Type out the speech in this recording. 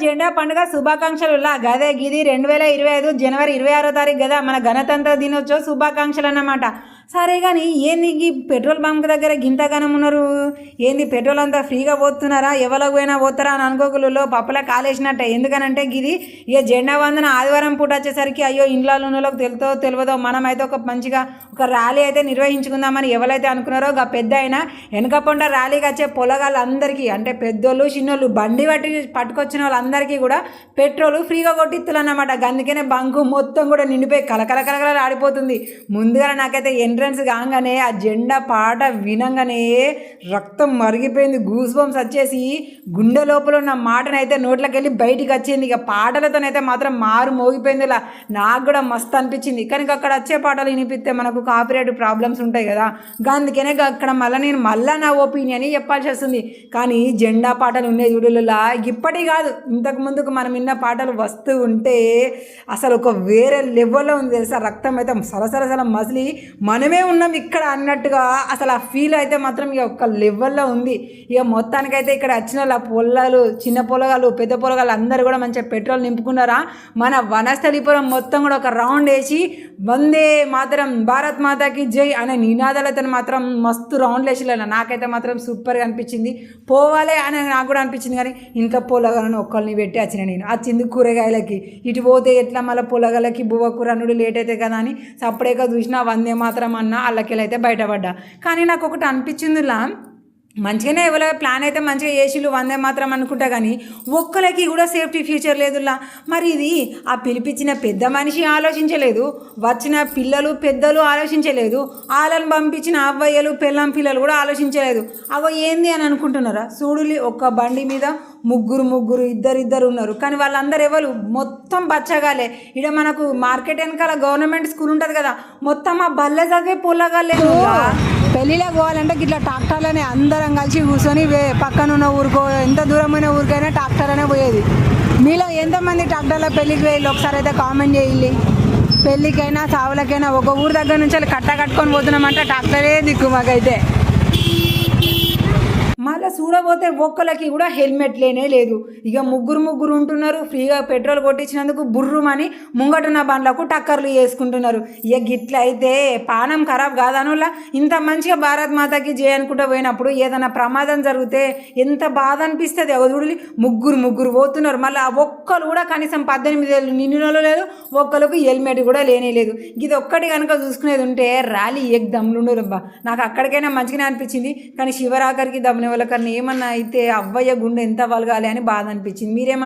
జెండా పండుగ శుభాకాంక్షలులా గదే గిది రెండు వేల ఇరవై ఐదు జనవరి ఇరవై ఆరో తారీఖు కదా మన గణతంత్ర దినోత్సవ శుభాకాంక్షలు అన్నమాట సరే కానీ ఏంది ఈ పెట్రోల్ బంక్ దగ్గర గింతగానం ఉన్నారు? ఏంది పెట్రోల్ అంతా ఫ్రీగా పోతున్నారా? ఎవరికి పోయినా పోతారా అని అనుకోకులలో పప్పుల కాలేసినట్టే. ఎందుకనంటే గిది ఇక జెండా వందన ఆదివారం పూట వచ్చేసరికి అయ్యో ఇంట్లో ఉన్నోళ్ళకి తెలుతో తెలియదో మనమైతే ఒక మంచిగా ఒక ర్యాలీ అయితే నిర్వహించుకుందామని ఎవరైతే అనుకున్నారో ఒక పెద్ద అయినా వెనక పొండ ర్యాలీకి వచ్చే పొలగాళ్ళందరికీ అంటే పెద్దోళ్ళు చిన్నోళ్ళు బండి పట్టి పట్టుకొచ్చిన వాళ్ళందరికీ కూడా పెట్రోల్ ఫ్రీగా కొట్టిస్తులు అన్నమాట. అందుకనే బంకు మొత్తం కూడా నిండిపోయి కలకల కలకల ఆడిపోతుంది ముందుగా నాకైతే ఎంట్రన్స్ కాగానే ఆ జెండా పాట వినంగానే రక్తం మరిగిపోయింది గూస్ బంప్స్ వచ్చేసి గుండె లోపల ఉన్న మాటనైతే నోట్లోకి వెళ్ళి బయటికి వచ్చింది. ఇక పాటలతోనైతే మాత్రం మారు మోగిపోయింది. ఇలా నాకు కూడా మస్తు అనిపించింది. కానీ అక్కడ వచ్చే పాటలు వినిపిస్తే మనకు కాపీరైట్ ప్రాబ్లమ్స్ ఉంటాయి కదా. అందుకనే అక్కడ మళ్ళీ నేను మళ్ళీ నా ఒపీనియన్ చెప్పాల్సి వస్తుంది. కానీ జెండా పాటలు ఉండే చూడులలా ఇప్పటి కాదు. ఇంతకు ముందుకు మనం విన్న పాటలు వస్తూ ఉంటే అసలు ఒక వేరే లెవెల్లో ఉంది తెలుసా. రక్తం అయితే సరసరసల సల మసిలి మనమే ఉన్నాం ఇక్కడ అన్నట్టుగా అసలు ఆ ఫీల్ అయితే మాత్రం ఇక ఒక లెవెల్లో ఉంది. ఇక మొత్తానికైతే ఇక్కడ వచ్చిన వాళ్ళ పొలాలు చిన్న పొలగాలు పెద్ద పొలగాలు అందరూ కూడా మంచిగా పెట్రోల్ నింపుకున్నారా? మన వనస్థలిపురం మొత్తం కూడా ఒక రౌండ్ వేసి వందే మాత్రం భారత్ మాతాకి జై అనే నినాదాలతో మాత్రం మస్తు రౌండ్లు వేసిలేను నాకైతే మాత్రం సూపర్గా అనిపించింది. పోవాలి అని నాకు కూడా అనిపించింది కానీ ఇంట్లో పొలగాలను ఒక్కరిని పెట్టి వచ్చిన నేను. వచ్చింది కూరగాయలకి ఇటు పోతే ఎట్లా మళ్ళీ పొలగాలకి బువ్వ కూర అనుడు లేట్ అవుతుంది కదా అని సపరేట్గా చూసినా వందే మాత్రం అన్న అయితే బయటపడ్డా. కానీ నాకు ఒకటి అనిపించిందిలా మంచిగానే ఎవరో ప్లాన్ అయితే మంచిగా ఏసీలు వందే మాత్రం అనుకుంటా కానీ ఒక్కరికి కూడా సేఫ్టీ ఫ్యూచర్ లేదులా మరి ఇది ఆ పిలిపించిన పెద్ద మనిషి ఆలోచించలేదు వచ్చిన పిల్లలు పెద్దలు ఆలోచించలేదు వాళ్ళని పంపించిన అవ్వయ్యలు పెళ్ళం పిల్లలు కూడా ఆలోచించలేదు. అగో ఏంది అని అనుకుంటున్నారా? చూడులి ఒక్క బండి మీద ముగ్గురు ముగ్గురు ఇద్దరు ఇద్దరు ఉన్నారు. కానీ వాళ్ళందరూ ఎవరు? మొత్తం బచ్చగాలే ఇక్కడ మనకు మార్కెట్ వెనకాల గవర్నమెంట్ స్కూల్ ఉంటుంది కదా మొత్తం ఆ బల్లె చదివే పొలగాలేదు పెళ్ళిళ్ళకి పోవాలంటే ఇట్లా ట్రాక్టర్లోనే అందరం కలిసి కూర్చొని వే- పక్కన ఉన్న ఊరుకో ఎంత దూరమైన ఊరికైనా ట్రాక్టర్లోనే పోయేది. మీలో ఎంతమంది ట్రాక్టర్లో పెళ్ళికి వెళ్ళి ఒకసారి అయితే కామెంట్ చేయాలి పెళ్ళికైనా సావులకైనా ఒక ఊరు దగ్గర నుంచి వెళ్ళి కట్ట కట్టుకొని పోతున్నామంటే ట్రాక్టరే దిక్కు మాకైతే. చూడబోతే ఒక్కలకి కూడా హెల్మెట్ లేనే లేదు. ఇక ముగ్గురు ముగ్గురు ఉంటున్నారు ఫ్రీగా పెట్రోల్ కొట్టించినందుకు బుర్రుమని ముంగటున్న బండ్లకు టక్కర్లు చేసుకుంటున్నారు. ఇక గిట్ల అయితే పానం ఖరాబ్ కాదనులా ఇంత మంచిగా భారత్ మాతకి చేయనుకుంటూ పోయినప్పుడు ఏదైనా ప్రమాదం జరిగితే ఎంత బాధ అనిపిస్తుంది. చూడలి ముగ్గురు ముగ్గురు పోతున్నారు. మళ్ళీ ఆ ఒక్కరు కూడా కనీసం పద్దెనిమిది ఏళ్ళు నిన్నులో లేదు ఒక్కరికి హెల్మెట్ కూడా లేనే లేదు. ఇది ఒక్కటి కనుక చూసుకునేది ఉంటే ర్యాలీ ఎగ్ దమ్ములుండు రబ్బా నాకు అక్కడికైనా మంచిగానే అనిపించింది కానీ శివరాకరికి దమ్ముని వాళ్ళకన్నా ఏమన్నా అయితే అవ్వయ్య గుండె ఎంత వలగాలి అని బాధ అనిపించింది. మీరేమన్నా